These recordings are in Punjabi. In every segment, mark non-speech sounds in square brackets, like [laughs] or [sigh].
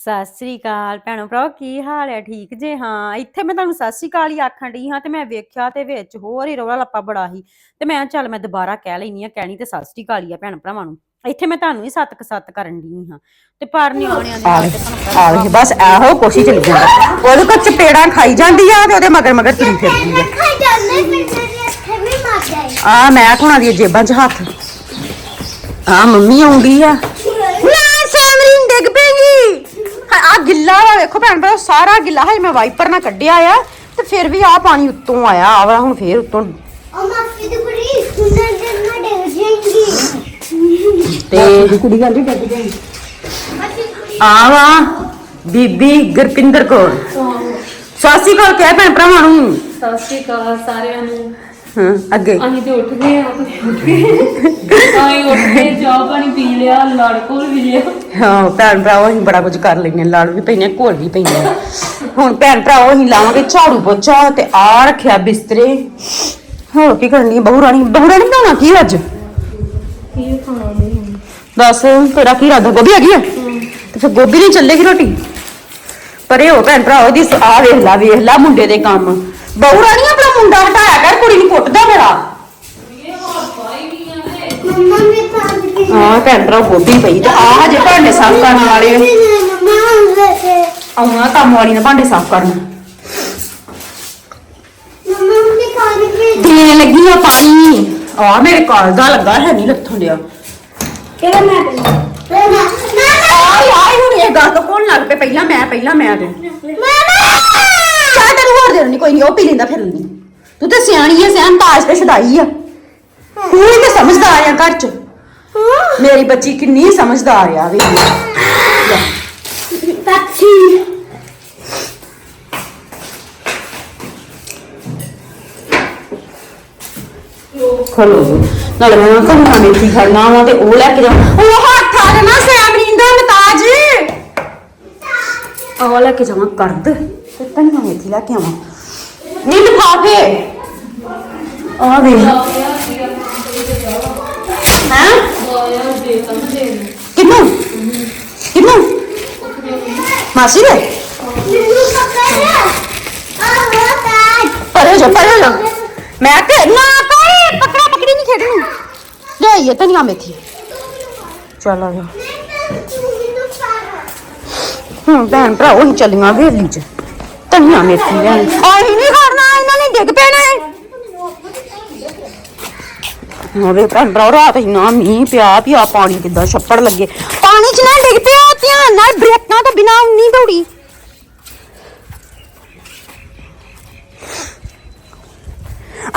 ਸਤਿ ਸ੍ਰੀ ਅਕਾਲ ਭੈਣੋ ਭਰਾਵੋ ਕੀ ਹਾਲ ਹੈ? ਠੀਕ ਜੇ? ਹਾਂ ਇੱਥੇ ਮੈਂ ਤੁਹਾਨੂੰ ਸਤਿ ਸ੍ਰੀ ਅਕਾਲ ਹੀ ਆਖਣ ਡਈ ਹਾਂ ਤੇ ਮੈਂ ਵੇਖਿਆ ਤੇ ਵਿੱਚ ਹੋਰ ਹੀ ਰੌਲਾ ਲੱਪਾ ਬੜਾ ਸੀ ਤੇ ਮੈਂ ਕਿਹਾ ਚੱਲ ਮੈਂ ਦੁਬਾਰਾ ਕਹਿ ਲੈਣੀ ਆ ਕਹਿਣੀ ਤੇ ਸਤਿ ਸ੍ਰੀ ਅਕਾਲ ਹੀ ਆ ਭੈਣ ਭਰਾਵਾਂ ਨੂੰ। ਇੱਥੇ ਮੈਂ ਤੁਹਾਨੂੰ ਹੀ ਸੱਤ ਕ ਸੱਤ ਕਰਨ ਡਈ ਹਾਂ। ਤੇ ਪਰ ਨਿਆਣਿਆਂ ਦੇ ਨਾਲ ਤੇ ਤੁਹਾਨੂੰ ਪਤਾ ਬਸ ਇਹੋ ਕੋਸ਼ਿਸ਼ ਚੱਲੀ ਜਾਂਦਾ ਉਹਦੇ ਕੋਲ ਚਪੇੜਾਂ ਖਾਈ ਜਾਂਦੀ ਆ ਤੇ ਉਹਦੇ ਮਗਰ ਮਗਰ ਤੁਰੀ ਫਿਰਦੀ ਆ। ਖਾਈ ਜਾਂਦੇ ਫਿਰ ਤੇਰੇ ਅੱਖੇ ਵੀ ਮਾਰ ਜਾਏ ਆ ਮੈਂ ਹੁਣਾਂ ਦੀਆਂ ਜੇਬਾਂ 'ਚ ਹੱਥ। ਆ ਮੰਮੀ ਆਉਂਦੀ ਆ। ਗਿੱਲਾ ਵਾ ਵੇਖੋ ਭੈਣ ਭਰਾ ਸਾਰਾ ਗਿੱਲਾ। ਹੈ ਮੈਂ ਵਾਈਪਰ ਨਾਲ ਕੱਢਿਆ ਆ ਤੇ ਫਿਰ ਵੀ ਆ ਪਾਣੀ ਉੱਤੋਂ ਆਇਆ ਆ ਵਾ ਹੁਣ ਫੇਰ ਉੱਤੋਂ ਉਹ ਮਾਫੀ ਦੀ ਕੁੜੀ ਸੁਣਨ ਦੇ ਨਾ ਡਿੱਗ ਜਾਏਗੀ। ਤੇ ਕੁੜੀ ਕਹਿੰਦੀ ਡਿੱਗ ਜਾਏਗੀ। ਆ ਵਾ ਬੀਬੀ ਗੁਰਪਿੰਦਰ ਕੌਰ। ਸਾਸੀ ਕੋਲ ਕਹਿ ਭੈਣ ਭਰਾਵਾਂ ਨੂੰ। ਸ਼੍ਰੀ ਅਕਾਲ ਸਾਰਿਆਂ ਨੂੰ। ਹਾਂ ਅੱਗੇ। ਅਸੀਂ ਤੇ ਉੱਠ ਗਏ ਆ ਤੁਸੀਂ ਉੱਠ ਗਏ। ਅਸੀਂ ਉੱਠ ਕੇ ਚਾਹ ਪਾਣੀ ਪੀ ਲਿਆ ਲੜ ਕੋਲ ਵੀ ਲਿਆ। ਹਾਂ ਭੈਣ ਭਰਾਵੋ ਅਸੀਂ ਬੜਾ ਕੁਝ ਕਰ ਲੈਨੇ ਲੜ ਵੀ ਪੈਨੇ ਘੋਲ ਵੀ ਪੈਨੇ ਹੁਣ ਭੈਣ ਭਰਾਵੋ ਅਸੀਂ ਲਾਵਾਂਗੇ ਝਾੜੂ ਪੋਚਾ ਤੇ ਆ ਰੱਖਿਆ ਬਿਸਤਰੇ। ਹੋਰ ਕੀ ਕਰਨੀ ਹੈ? ਬਹੂ ਰਾਣੀ ਬਹੂ ਰਾਣੀ ਬਣਾਉਣਾ ਕੀ ਅੱਜ? ਕੀ ਖਾਣਾ ਨਹੀਂ ਦੱਸ ਤੇਰਾ ਕੀ ਇਰਾਦਾ? ਗੋਭੀ ਹੈਗੀ ਆ? ਤੇ ਫਿਰ ਗੋਭੀ ਨਹੀਂ ਚੱਲੇਗੀ ਰੋਟੀ? ਪਰੇ ਹੋ ਭੈਣ ਭਰਾਵੋ ਦੀ ਆ ਵੇਖ ਲਾ ਵੇਖ ਲਾ ਮੁੰਡੇ ਦੇ ਕੰਮ। ਬਹੂ ਰਾਣੀ ਆਪਣਾ ਮੁੰਡਾ ਹਟਾਇਆ ਕਰ ਕੁੜੀ ਨੂੰ ਕੁੱਟਦਾ ਮੇਰਾ। ਮੰਮਾ ਨੇ ਪਾਣ ਕੇ ਹਾਂ ਭੈਣ ਭਰਾ ਗੋਭੀ ਪਈ ਤੇ ਆ ਹਜੇ ਭਾਂਡੇ ਸਾਫ਼ ਕਰਨ ਵਾਲੇ ਆ। ਮੰਮਾ ਹੁੰਦੇ ਤੇ ਆਉਣਾ ਕੰਮ ਵਾਲੀ ਨੇ ਭਾਂਡੇ ਸਾਫ਼ ਕਰਨ। ਮੰਮਾ ਨੇ ਪਾਣ ਕੇ ਦੇਣ ਲੱਗੀ ਆ ਪਾਣੀ। ਆ ਮੇਰੇ ਕਾਲ ਦਾ ਲੱਗਾ ਹੈ ਨਹੀਂ ਲੱਥੋਂ ਲਿਆ ਕਿਹੜਾ ਮੈਂ ਨਾ ਨਾ ਆਏ ਆਏ ਹੁਣ ਇਹ ਗੱਲ ਤੋਂ ਕੋਣ ਲੱਗ ਪਏ ਪਹਿਲਾਂ ਮੈਂ ਪਹਿਲਾਂ ਮੈਂ ਤੇ। ਮਾਮਾ ਚਾਹ ਤੈਨੂੰ ਹੋਰ ਦੇ ਦੇਣੀ ਕੋਈ ਨਹੀਂ ਉਹ ਪੀ ਲੈਂਦਾ ਫਿਰ ਲੈਂਦੀ ਤੂੰ ਤੇ ਸਿਆਣੀ ਐ ਸਿਆਣ ਤਾਜ ਤੇ ਛਡਾਈ ਆ। ਤੂੰ ਹੀ ਤੇ ਸਮਝਦਾਰ ਆ ਘਰ ਚ। ਮੇਰੀ ਬੱਚੀ ਕਿੰਨੀ ਸਮਝਦਾਰ ਆ ਵੇ ਤਾਚੀ ਖਲੋ ਨਾਲੇ ਮੈਂ ਕਹੂੰਗਾ ਮੇਥੀ ਖੜਨਾ ਵਾ ਤੇ ਉਹ ਲੈ ਕੇ ਜਾ ਉਹ ਹੱਥ ਆ ਜਾਣਾ ਸਿਆਮਰੀਨ ਦਾ ਮਤਾਜ। ਉਹ ਲੈ ਕੇ ਜਾਵਾਂ ਕਰਦ। ਤੇ ਤੰਨਾ ਮੇਥੀ ਲੈ ਕੇ ਆਵਾਂ ਨੀ ਲਿਫਾਫੇ ਆ ਵੇ ਹਾਂ ਕਿੰਨੂੰ ਕਿੰਨੂੰ ਮਾਸੀ ਦੇ ਮੈਨੂੰ ਪਕੜ ਆ ਹੋ ਤਾਜ ਪਰੇ ਜਾ ਪਰੇ ਜਾ ਮੈਂ ਤੇ ਨਾ ਕੋਈ ਪਕੜਾ ਪਕੜੀ ਨਹੀਂ ਖੇਡਣੀ ਲੈ ਇਹ ਤਨੀਆਂ ਮੇਥੀ ਚੱਲ ਆ ਜਾ ਮੈਨੂੰ ਪਾੜ ਤਨੀਆਂ ਮੇਥੀ ਲੈਣ ਆਹੀ ਨਹੀਂ ਕਰਨਾ ਇਹਨਾਂ ਨੇ ਡਿੱਗ ਪੈਣਾ ਹੈ ਹੋਵੇ ਭਰਾ ਰਾਤ ਇੰਨਾ ਮੀਂਹ ਪਿਆ ਪਿਆ ਪਾਣੀ ਕਿੱਦਾਂ ਛੱਪੜ ਲੱਗੇ। ਪਾਣੀ ਚ ਨਾ ਡਿੱਗ ਪਿਆ ਧਿਆਨ ਨਾਲ ਬ੍ਰੇਕਾਂ ਤੋਂ ਬਿਨਾ ਨਹੀਂ ਦੌੜੀ।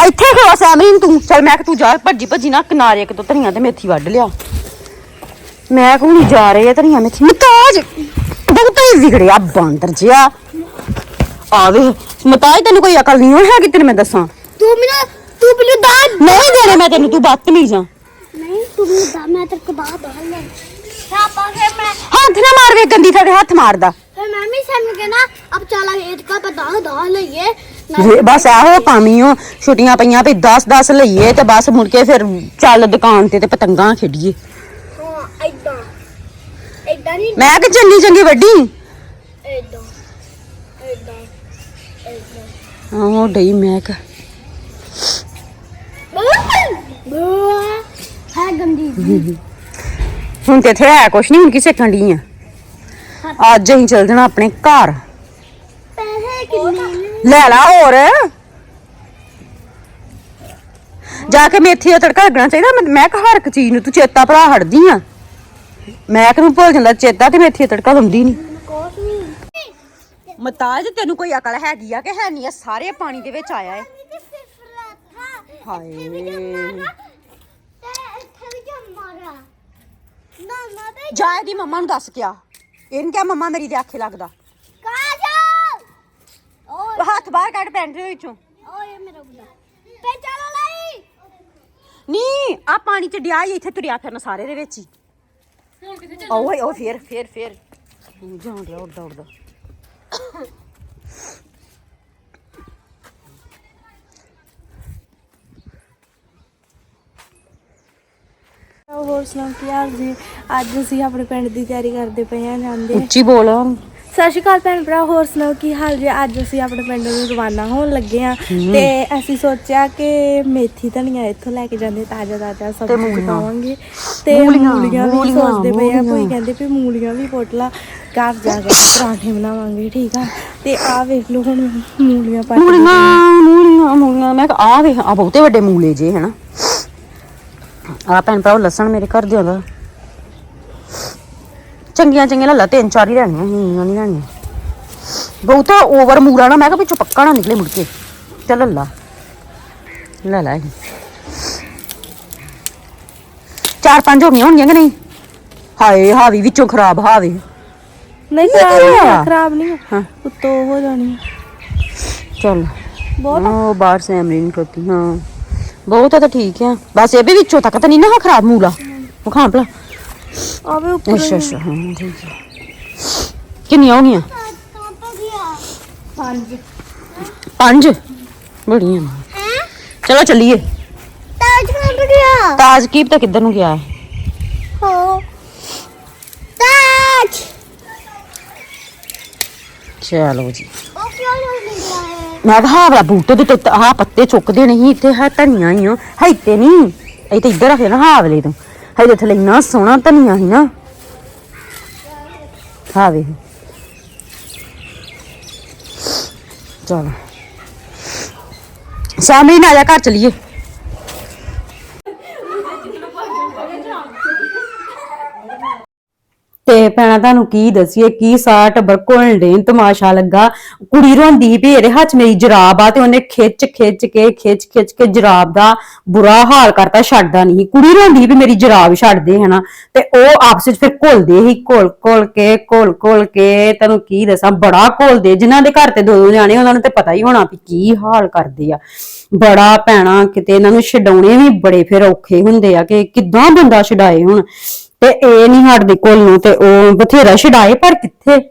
ਇੱਥੇ ਖਲੋ ਸੈਮਰੀਨ ਤੂੰ। ਚੱਲ ਮੈਂ ਕਿ ਤੂੰ ਜਾ ਭੱਜੀ ਭੱਜੀ ਨਾ ਕਿਨਾਰੇ ਇੱਕ ਤੋਂ ਧਨੀਆਂ ਤੇ ਮੇਥੀ ਵੱਢ ਲਿਆ। ਮੈਂ ਕਹੂੰ ਨਹੀਂ ਜਾ ਰਹੇ ਆ ਧਨੀਆਂ ਮੇਥੀ। ਮਤਾਜ ਬਹੁਤ ਹੀ ਵਿਗੜਿਆ ਬਾਂਦਰ ਜਿਆ ਆਵੇ। ਮਤਾਜ ਤੈਨੂੰ ਕੋਈ ਅਕਲ ਨਹੀਂ ਹੈਗੀ ਤੈਨੂੰ ਮੈਂ ਦੱਸਾਂ? ਤੂੰ ਮੈਨੂੰ ਤੂੰ ਮੈਨੂੰ ਦਾਲ ਨਹੀਂ ਦੇਣੇ ਮੈਂ ਤੈਨੂੰ ਤੂੰ ਬਦਤਮੀਜ਼ ਆ। ਨਹੀਂ ਤੂੰ ਮੈਨੂੰ ਮੈਂ ਤੇਰੇ ਕੋ ਦਾਲ ਦਾਲ ਲੈ ਪਾਪਾ ਫਿਰ ਮੈਂ ਹੱਥ ਨਾ ਮਾਰ ਵੇ ਗੰਦੀ ਤੁਹਾਡੇ ਹੱਥ ਮਾਰਦਾ। ਫਿਰ ਮੈਂ ਵੀ ਸਾਨੂੰ ਕਹਿਣਾ ਅਬ ਚਲਾ ਇਹ ਕਾ ਪਤਾ ਲਈਏ। ਬਸ ਇਹੋ ਕਾਮੀ ਓ ਛੁੱਟੀਆਂ ਪਈਆਂ ਵੀ 10 10 ਲਈਏ ਤੇ ਬਸ ਮੁੜ ਕੇ ਫਿਰ ਚੱਲ ਦੁਕਾਨ ਤੇ ਤੇ ਪਤੰਗਾਂ ਖੇਡੀਏ। ਹਾਂ ਐਦਾਂ ਐਦਾਂ ਨਹੀਂ ਮੈਂ ਕਿ ਚੰਗੀ ਚੰਗੀ ਵੱਡੀ? ਐਦਾਂ ਡਈ ਮੈਂ ਹੈ ਗੰਦੀ ਜੀ ਹੁਣ ਤੇ ਇੱਥੇ ਹੈ ਕੁਛ ਨਹੀਂ ਹੁਣ ਕਿਸੇ ਖੰਡੀ ਆ? ਅੱਜ ਅਸੀਂ ਚੱਲ ਜਾਣਾ ਆਪਣੇ ਘਰ। ਪੈਸੇ ਕਿੰਨੇ ਲੈ ਲਾ ਹੋਰ। ਜਾ ਕੇ ਮੇਥੀ ਦਾ ਤੜਕਾ ਲੱਗਣਾ ਚਾਹੀਦਾ, ਮੈਂ- ਮੈਂ ਕਿ ਹਰ ਇੱਕ ਚੀਜ਼ ਨੂੰ ਤੂੰ ਚੇਤਾ ਭਰਾ ਹਟਦੀ ਆ। ਮੈਂ ਕਿ ਭੁੱਲ ਜਾਂਦਾ, ਚੇਤਾ ਤੇ ਮੇਥੀ ਦਾ ਤੜਕਾ ਲਾਉਂਦੀ ਨਹੀਂ ਨਹੀਂ ਮਤਾਜ ਤੈਨੂੰ ਕੋਈ ਅਕਲ ਹੈਗੀ ਆ ਕਿ ਹੈ ਨਹੀਂ? ਆ ਸਾਰੇ ਪਾਣੀ ਦੇ ਵਿੱਚ ਆਇਆ ਹੈ। ਤੇ ਫਿਫਰਾ ਥਾ ਹਾਏ। ਤੇ ਇੱਥੇ ਵੀ ਜੰਮਾਰਾ ਨਾ ਨਾ ਤੇ ਜਾ ਇਹਦੀ ਮੰਮਾ ਨੂੰ ਦੱਸ ਕਿਆ? ਇਹਨੂੰ ਕਿਹਾ ਮੰਮਾ ਮੇਰੀ ਦੇ ਆਖੇ ਲੱਗਦਾ? ਕਾਜਲ! ਓਏ। ਹੱਥ ਬਾਹਰ ਕੱਢ ਪੈਂਟ ਦੇ ਵਿੱਚੋਂ। ਓਏ ਮੇਰਾ ਬੁੱਢਾ ਪੇ ਚਲੋ ਲਈ। ਨਹੀਂ ਆ ਪਾਣੀ ਚ ਡਿਆ ਹੀ ਇੱਥੇ ਤੁਰਿਆ ਫਿਰਨ ਸਾਰੇ ਦੇ ਵਿੱਚ ਹੀ। ਓਏ ਉਹ ਫੇਰ ਫੇਰ ਫੇਰ। ਜਾਣ ਡਿਆ ਉੱਡਦਾ ਉੱਡਦਾ ਹੋਰ ਸੁਣਾਓ ਕੀ ਹਾਲ ਜੀ? ਅੱਜ ਅਸੀਂ ਆਪਣੇ ਪਿੰਡ ਦੀ ਤਿਆਰੀ ਕਰਦੇ ਪਏ ਹਾਂ ਜਾਂਦੇ ਉੱਚੀ ਬੋਲ। ਸਤਿ ਸ਼੍ਰੀ ਅਕਾਲ ਭੈਣ ਭਰਾ ਹੋਰ ਸੁਣਾਓ ਕੀ ਹਾਲ ਜੀ? ਅੱਜ ਅਸੀਂ ਆਪਣੇ ਪਿੰਡ ਨੂੰ ਰਵਾਨਾ ਹੋਣ ਲੱਗੇ ਹਾਂ ਤੇ ਅਸੀਂ ਸੋਚਿਆ ਕਿ ਮੇਥੀ ਧਨੀਆ ਇੱਥੋਂ ਲੈ ਕੇ ਜਾਂਦੇ ਤਾਜ਼ਾ ਤਾਜ਼ਾ ਸਬਜ਼ੀ ਮੂਲੀਆਂ। ਪਕਾਵਾਂਗੇ। ਤੇ ਮੂਲੀਆਂ, ਮੂਲੀਆਂ ਵੀ ਸੋਚਦੇ ਪਏ ਆ ਕੋਈ। ਕਹਿੰਦੇ ਵੀ ਮੂਲੀਆਂ ਵੀ ਪੁੱਟ ਲਾ ਘਰ ਜਾ ਕੇ ਪਰਾਂਠੇ ਬਣਾਵਾਂਗੇ ਠੀਕ ਆ? ਤੇ ਆਹ ਵੇਖ ਲਓ ਹੁਣ ਮੂਲੀਆਂ ਪੱਟ ਮੂਲੀਆਂ ਮੂਲੀਆਂ ਮੂਲੀਆਂ ਮੈਂ ਆ ਵੇ ਆ ਬਹੁਤੇ ਵੱਡੇ ਮੂਲੇ ਜੇ ਹਨਾ? ਆ ਭੈਣ ਭਰਾ ਲਸਣ ਮੇਰੇ ਘਰ ਦੇ ਦਾ ਚੰਗੀਆਂ ਚੰਗੀਆਂ ਲੱਲਾ ਤਿੰਨ ਚਾਰ ਹੀ ਲੈਣੀਆਂ ਇੰਨੀਆਂ ਨਹੀਂ ਲੈਣੀਆਂ। ਬਹੁਤਾ ਓਵਰ ਮੂਲਾ ਨਾ ਮੈਂ ਕਿਹਾ ਵਿੱਚੋਂ ਪੱਕਾ ਨਾ ਨਿਕਲੇ ਮੁੜ ਕੇ। ਚੱਲ ਲੱਲਾ ਲੈ। ਲੈ। ਚਾਰ ਪੰਜ ਹੋ ਗਈਆਂ ਹੋਣਗੀਆਂ ਕਿ ਨਹੀਂ ਹਾਏ ਹਾਵੀ ਵਿੱਚੋਂ ਖਰਾਬ ਹਾਵੇ ਨਹੀਂ ਕੀ ਖਰਾਬ ਨਹੀਂ ਹੋਇਆ? ਆ, ਖਰਾਬ ਨਹੀਂ ਆ। ਹਾਂ। ਉੱਤੋਂ ਹੋ ਜਾਣੀ ਚੱਲ ਬਹੁਤ ਉਹ ਬਾਹਰ ਸੈਮਰਿਨ ਕਰਤੀ ਹਾਂ ਬਹੁਤ ਆ ਤਾਂ ਠੀਕ ਆ ਬਸ ਇਹ ਵੀ ਵਿੱਚੋਂ ਤੱਕ ਤਾਂ ਨਹੀਂ ਨਾ ਖਰਾਬ ਮੂਲਾ ਉਹ ਖਾਂ ਭਲਾ ਆਵੇ ਉੱਪਰ ਅੱਛਾ ਅੱਛਾ ਹਾਂ ਠੀਕ ਹੈ ਕਿੰਨੀਆਂ ਹੋ ਗਈਆਂ ਪੰਜ ਪੰਜ ਬੜੀਆਂ ਨੇ। ਹੈ ਚਲੋ ਚੱਲੀਏ ਤਾਜ ਕੰਪ ਗਿਆ ਤਾਜ ਕੀਪ ਤਾਂ ਕਿੱਧਰ ਨੂੰ ਗਿਆ ਹੈ? ਹੋ। ਤਾਜ। ਚਲੋ ਜੀ। ਉਹ ਕਿਉਂ ਨਹੀਂ ਨਿਕਲਾ ਹੈ? ਮੈਂ ਕਿਹਾ ਵਾਲਾ ਬੂਟੇ ਦੇ ਉੱਤੇ ਆਹ ਪੱਤੇ ਚੁੱਕਦੇ ਨਹੀਂ ਇੱਥੇ ਹੈ ਧਨੀਆ ਹੀ ਆ। ਹੈ ਇੱਥੇ ਨਹੀਂ। ਇਹ ਤਾਂ ਇੱਧਰ ਰੱਖੇ ਨਾ ਹਾਵਲੇ ਤੋਂ। ਹੈ ਥੱਲੇ ਇੰਨਾ ਸੋਹਣਾ ਧਨੀਆ ਸੀ ਨਾ। ਹਾਂ ਵੇ ਚਲ। ਸਾਹਮਣੇ ਨਾ ਆ ਜਾ ਘਰ ਚਲੀਏ। ਤੇ ਭੈਣਾ, ਤੁਹਾਨੂੰ ਕੀ ਦਸੀਏ, ਕੀ ਸਾਰਾ ਟੱਬਰ ਘੁਲਣ ਡੇ ਤਮਾਸ਼ਾ ਲੱਗਾ। ਕੁੜੀ ਰੋਂਦੀ ਸੀ ਵੀ ਇਹਦੇ ਹੱਥ ਮੇਰੀ ਜਰਾਬ ਆ ਤੇ ਉਹਨੇ ਖਿੱਚ ਖਿੱਚ ਕੇ, ਖਿੱਚ ਖਿੱਚ ਕੇ ਜਰਾਬ ਦਾ ਬੁਰਾ ਹਾਲ ਕਰਤਾ, ਛੱਡਦਾ ਨਹੀਂ। ਕੁੜੀ ਰੋਂਦੀ ਵੀ ਮੇਰੀ ਜਰਾਬ ਛੱਡ ਦੇ ਹਨਾ? ਤੇ ਉਹ ਆਪਸ ਵਿੱਚ ਫਿਰ ਘੁਲਦੇ ਹੀ ਘੋਲ ਘੋਲ ਕੇ, ਘੋਲ ਘੋਲ ਕੇ। ਤੈਨੂੰ ਕੀ ਦੱਸਾਂ, ਬੜਾ ਘੋਲਦੇ। ਜਿਨ੍ਹਾਂ ਦੇ ਘਰ ਤੇ ਦੋ ਦੋ ਜਾਣੇ, ਉਹਨਾਂ ਨੂੰ ਤੇ ਪਤਾ ਹੀ ਹੋਣਾ ਵੀ ਕੀ ਹਾਲ ਕਰਦੇ ਆ। ਬੜਾ ਭੈਣਾ, ਕਿਤੇ ਇਹਨਾਂ ਨੂੰ ਛਡਾਉਣੇ ਵੀ ਬੜੇ ਫਿਰ ਔਖੇ ਹੁੰਦੇ ਆ ਕਿ ਕਿੱਦਾਂ ਬੰਦਾ ਛਡਾਏ ਹੁਣ। ਤੇ ਇਹ ਨਹੀਂ ਹਟਦੇ ਕੋਲ ਨੂੰ ਤੇ ਉਹ ਬਥੇਰਾ ਛਡਾਏ, ਪਰ ਕਿੱਥੇ?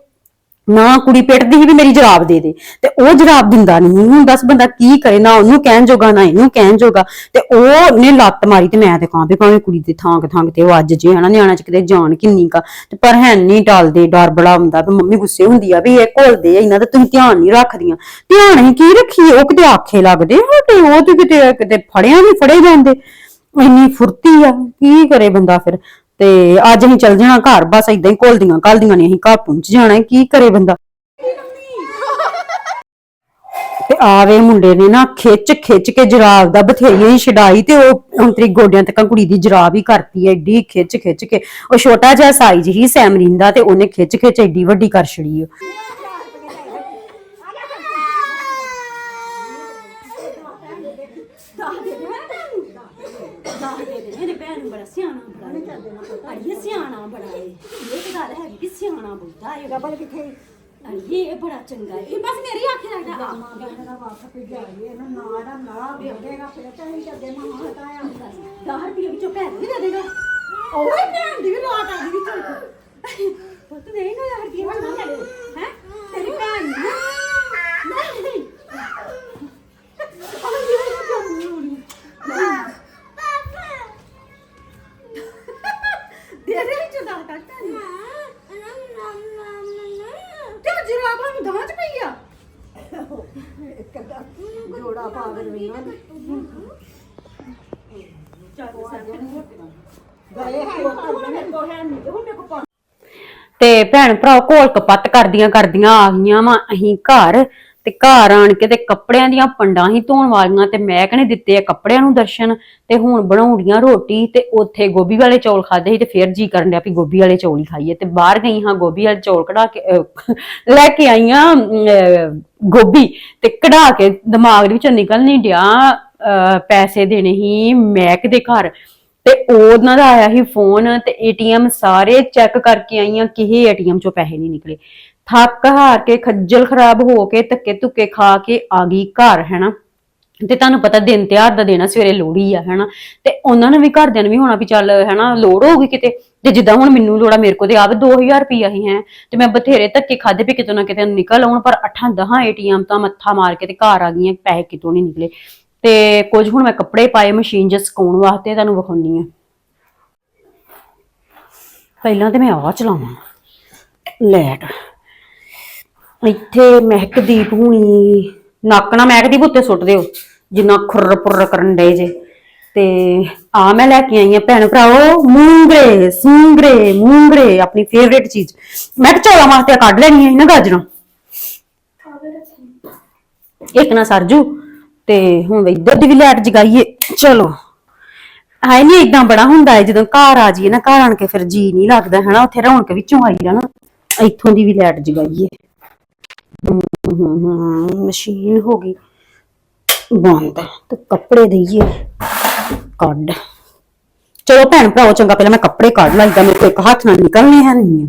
ਨਾ ਕੁੜੀ ਪਿੱਟਦੀ ਸੀ ਵੀ ਮੇਰੀ ਜਵਾਬ ਦੇ ਦੇ। ਤੇ ਉਹ ਜਵਾਬ ਦਿੰਦਾ ਨਹੀਂ ਹੁਣ ਦੱਸ ਬੰਦਾ ਕੀ ਕਰੇ? ਨਾ ਉਹਨੂੰ ਕਹਿਣ ਜੋਗਾ, ਨਾ ਇਹਨੂੰ ਕਹਿਣ ਜੋਗਾ। ਤੇ ਉਹ ਨੇ ਲੱਤ ਮਾਰੀ ਤੇ ਮੈਂ ਤੇ ਕਾਂ ਵੀ ਭਾਵੇਂ ਕੁੜੀ ਦੇ ਥਾਂਕ ਥਾਂ ਤੇ ਉਹ ਅੱਜ ਜੇ ਹਨਾ ਨਿਆਣਾ ਚ ਕਿਤੇ ਜਾਣ ਕਿੰਨੀ ਕਾ ਤੇ ਪਰ ਹੈ ਨਹੀਂ ਟਲਦੇ ਡਰ ਬੜਾ ਹੁੰਦਾ ਵੀ ਮੰਮੀ ਗੁੱਸੇ ਹੁੰਦੀ ਆ ਵੀ ਇਹ ਘੁਲਦੇ ਆ, ਇਹਨਾਂ ਦਾ ਤੁਸੀਂ ਧਿਆਨ ਨਹੀਂ ਰੱਖਦੀਆਂ। ਧਿਆਨ ਹੀ ਕੀ ਰੱਖੀਏ? ਉਹ ਕਿਤੇ ਆਖੇ ਲੱਗਦੇ ਆ ਤੇ ਉਹ ਤੇ ਕਿਤੇ ਕਿਤੇ ਫੜਿਆ ਨਹੀਂ ਫੜੇ ਜਾਂਦੇ। ਇੰਨੀ ਫੁਰਤੀ ਆ, ਕੀ ਕਰੇ ਬੰਦਾ ਫਿਰ? ਤੇ ਅੱਜ ਅਸੀਂ ਚੱਲ ਜਾਣਾ ਘਰ ਬਸ ਇਦਾਂ ਹੀ ਘੁਲਦੀਆਂ ਘਲਦੀਆਂ ਨੇ ਅਸੀਂ ਘਰ ਪਹੁੰਚ ਜਾਣਾ ਹੈ, ਕੀ ਕਰੇ ਬੰਦਾ? ਤੇ ਆਵੇ ਮੁੰਡੇ ਨੇ ਨਾ ਖਿੱਚ ਖਿੱਚ ਕੇ ਜਰਾਬ ਦਾ ਬਥੇਰੀ ਛਡਾਈ ਤੇ ਉਹ ਹੁਣ ਗੋਡਿਆਂ ਤੱਕ ਕੁੜੀ ਦੀ ਜਰਾਬ ਹੀ ਕਰਤੀ ਐਡੀ ਖਿੱਚ ਖਿੱਚ ਕੇ। ਉਹ ਛੋਟਾ ਜਿਹਾ ਸਾਈਜ਼ ਹੀ ਸੈਮਰਿਨ ਦਾ ਤੇ ਉਹਨੇ ਖਿੱਚ ਖਿੱਚ ਏਡੀ ਵੱਡੀ ਕਰ ਛੜੀ ਉਹ ਇਹਦੇ ਭੈਣ ਨੂੰ ਬੜਾ ਸਿਆਣਾ ਬੜਾ ਅੜੀਏ ਸਿਆਣਾ ਬੜਾ ਏ ਇਹ ਤਾਂ ਗੱਲ ਹੈਗੀ ਕਿ ਸਿਆਣਾ ਬੁੱਧਾ ਏ ਗਬਲ ਕਿੱਥੇ ਅੜੀਏ ਇਹ ਬੜਾ ਚੰਗਾ ਏ ਇਹ ਬਸ ਮੇਰੀ ਆਖੇ ਲੱਗਦਾ ਆਮਾ ਭੈਣ ਦਾ ਵਾਪਸ ਪਈ ਜਾਈਏ ਇਹਨਾਂ ਨਾ ਦਾ ਨਾ ਵੇਖੇਗਾ ਫਿਰ ਤਾਂ ਹੀ ਕਦੇ ਨਾ ਹਟਾਇਆ 10 ਰੁਪਏ ਵਿੱਚੋਂ ਭੈਣ ਵੀ ਦੇ ਦੇਗਾ ਓਏ ਭੈਣ ਦੀ ਵੀ ਲੋਟ ਆ ਗਈ ਵਿੱਚੋਂ ਪੁੱਤ ਦੇਗਾ 10 ਰੁਪਏ ਨਾ ਲੈ ਹੈ ਤੇਰੀ ਭੈਣ ਨੂੰ ਨਹੀਂ ਉਹ ਇਹ ਕਿਉਂ ਦੇ ਦੇ ਵਿੱਚੋਂ ਦਾ ਕੱਟਾ ਨਹੀਂ ਤੇ ਉਹ ਜਰਾਬਾਂ ਨੂੰ ਦਾਂਚ ਪਈ ਆ। ਜੋੜਾ ਪਾਗਲ ਵੀਨਾ ਤੇ ਭੈਣ ਭਰਾ ਕੋਲ ਕਪੱਤ ਕਰਦੀਆਂ ਕਰਦੀਆਂ ਆ ਗਈਆਂ ਵਾ ਅਸੀਂ ਘਰ। ਤੇ ਘਰ ਆਣ ਕੇ ਤੇ ਕੱਪੜਿਆਂ ਦੀਆਂ ਪੰਡਾਂ ਹੀ ਧੋਣ ਵਾਲੀਆਂ ਤੇ ਮੈਂ ਕਹਿੰਦੇ ਦਿੱਤੇ ਆ ਕੱਪੜਿਆਂ ਨੂੰ ਦਰਸ਼ਨ? ਤੇ ਹੁਣ ਬਣਾਉਂਦੀਆਂ ਰੋਟੀ ਤੇ ਉੱਥੇ ਗੋਭੀ ਵਾਲੇ ਚੌਲ ਖਾਦੇ ਸੀ ਤੇ ਫੇਰ ਜੀ ਕਰਨ ਡਿਆ ਵੀ ਗੋਭੀ ਵਾਲੇ ਚੌਲ ਹੀ ਖਾਈਏ ਤੇ ਬਾਹਰ ਗਈ ਹਾਂ ਗੋਭੀ ਵਾਲੇ ਚੌਲ ਕਢਾ ਕੇ [laughs] ਲੈ ਕੇ ਆਈਆਂ ਅਹ, ਗੋਭੀ ਤੇ ਕਢਾ ਕੇ ਦਿਮਾਗ ਦੇ ਵਿੱਚੋਂ ਨਿਕਲ ਨਹੀਂ ਡਿਆ ਅਹ, ਪੈਸੇ ਦੇਣੇ ਹੀ ਮਹਿਕ ਦੇ ਘਰ। ਤੇ ਉਹਨਾਂ ਦਾ ਆਇਆ ਸੀ ਫੋਨ ਤੇ ਏਟੀਐਮ ਸਾਰੇ ਚੈੱਕ ਕਰਕੇ ਆਈਆਂ ਕਿਸੇ ਏਟੀਐਮ ਚੋਂ ਪੈਸੇ ਨਹੀਂ ਨਿਕਲੇ। ਥੱਕ ਹਾਰ ਕੇ ਖੱਜਲ ਖਰਾਬ ਹੋ ਕੇ ਧੱਕੇ ਧੁੱਕੇ ਖਾ ਕੇ ਆ ਗਈ ਘਰ, ਹੈਨਾ? ਤੇ ਤੁਹਾਨੂੰ ਪਤਾ ਦਿਨ ਤਿਉਹਾਰ ਦਾ ਦੇਣਾ ਸਵੇਰੇ ਲੋਹੜੀ ਆ, ਹੈਨਾ? ਤੇ ਉਹਨਾਂ ਨੂੰ ਵੀ ਘਰਦਿਆਂ ਨੂੰ ਵੀ ਹੋਣਾ ਵੀ ਚੱਲ, ਹੈਨਾ, ਲੋੜ ਹੋਊਗੀ ਕਿਤੇ? ਤੇ ਜਿੱਦਾਂ ਹੁਣ ਮੈਨੂੰ ਲੋੜਾ ਮੇਰੇ ਕੋਲ ਤੇ ਆਵੇ 2000 ਰੁਪਈਆ ਹੀ ਹੈ। ਤੇ ਮੈਂ ਬਥੇਰੇ ਧੱਕੇ ਖਾਦੇ ਵੀ ਕਿਤੋਂ ਨਾ ਕਿਤੇ ਨਿਕਲ ਆਉਣ, ਪਰ ਅੱਠਾਂ ਦਹਾਂ ਏਟੀਐਮ ਤਾਂ ਮੱਥਾ ਮਾਰ ਕੇ ਤੇ ਘਰ ਆ ਗਈਆਂ, ਪੈਸੇ ਕਿਤੋਂ ਨਹੀਂ ਨਿਕਲੇ। ਤੇ ਕੁਝ ਹੁਣ ਮੈਂ ਕੱਪੜੇ ਪਾਏ, ਮਸ਼ੀਨ 'ਚ ਸੁਕਾਉਣ ਵਾਸਤੇ ਤੁਹਾਨੂੰ ਵਿਖਾਉਣੀ ਆ। ਪਹਿਲਾਂ ਤੇ ਮੈਂ ਆਹ ਚਲਾਵਾਂ। ਲੈਟ। ਇੱਥੇ ਮਹਿਕਦੀਪ ਹੁਣੀ, ਨੱਕ ਨਾ ਮਹਿਕਦੀਪ ਉੱਤੇ ਸੁੱਟ ਦਿਓ, ਜਿੰਨਾ ਖੁਰ ਪੁਰ ਕਰਨ ਡੇ ਜੇ। ਤੇ ਆ ਮੈਂ ਲੈ ਕੇ ਆਈ ਆ ਭੈਣ ਭਰਾਓ, ਮੂੰਗਰੇ, ਸੂੰਗਰੇ, ਮੂੰਗਰੇ, ਆਪਣੀ ਫੇਵਰੇਟ ਚੀਜ਼। ਮੈਂ ਤਾਂ ਚੌਲਾਂ ਵਾਸਤੇ ਕੱਢ ਲੈਣੀ ਆ ਇਹਨਾਂ ਗਾਜਰਾਂ। ਇੱਕ ਨਾ ਸਰਜੂ, ਤੇ ਹੁਣ ਇੱਧਰ ਦੀ ਵੀ ਲੈਟ ਜਗਾਈਏ। ਚਲੋ, ਹਾਏ ਨਹੀਂ ਇਦਾਂ ਬੜਾ ਹੁੰਦਾ ਹੈ ਜਦੋਂ ਘਰ ਆ ਜਾਈਏ ਨਾ, ਘਰ ਆਣ ਕੇ ਫਿਰ ਜੀ ਨਹੀਂ ਲੱਗਦਾ, ਹਨਾ, ਉੱਥੇ ਰੌਣਕ ਵਿੱਚੋਂ ਆਈ ਨਾ ਇੱਥੋਂ ਦੀ ਵੀ ਲੈਟ ਜਗਾਈਏ। ਹਮ, ਹਮ, ਹਮ, ਮਸ਼ੀਨ ਹੋ ਗਈ। ਬੰਦ ਤੇ ਕੱਪੜੇ ਦਈਏ। ਕੱਢ। ਚਲੋ ਭੈਣ ਭਰਾਓ ਚੰਗਾ ਪਹਿਲਾਂ ਮੈਂ ਕੱਪੜੇ ਕੱਢ ਲਾਈਦਾ ਮੇਰੇ ਕੋਲ ਇੱਕ ਹੱਥ ਨਾਲ ਨਿਕਲਣੇ ਹੈ ਨਹੀਂ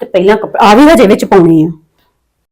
ਤੇ ਪਹਿਲਾਂ ਕੱਪੜੇ ਆ ਵੀ ਹਜੇ ਵਿੱਚ ਪਾਉਣੇ ਆ।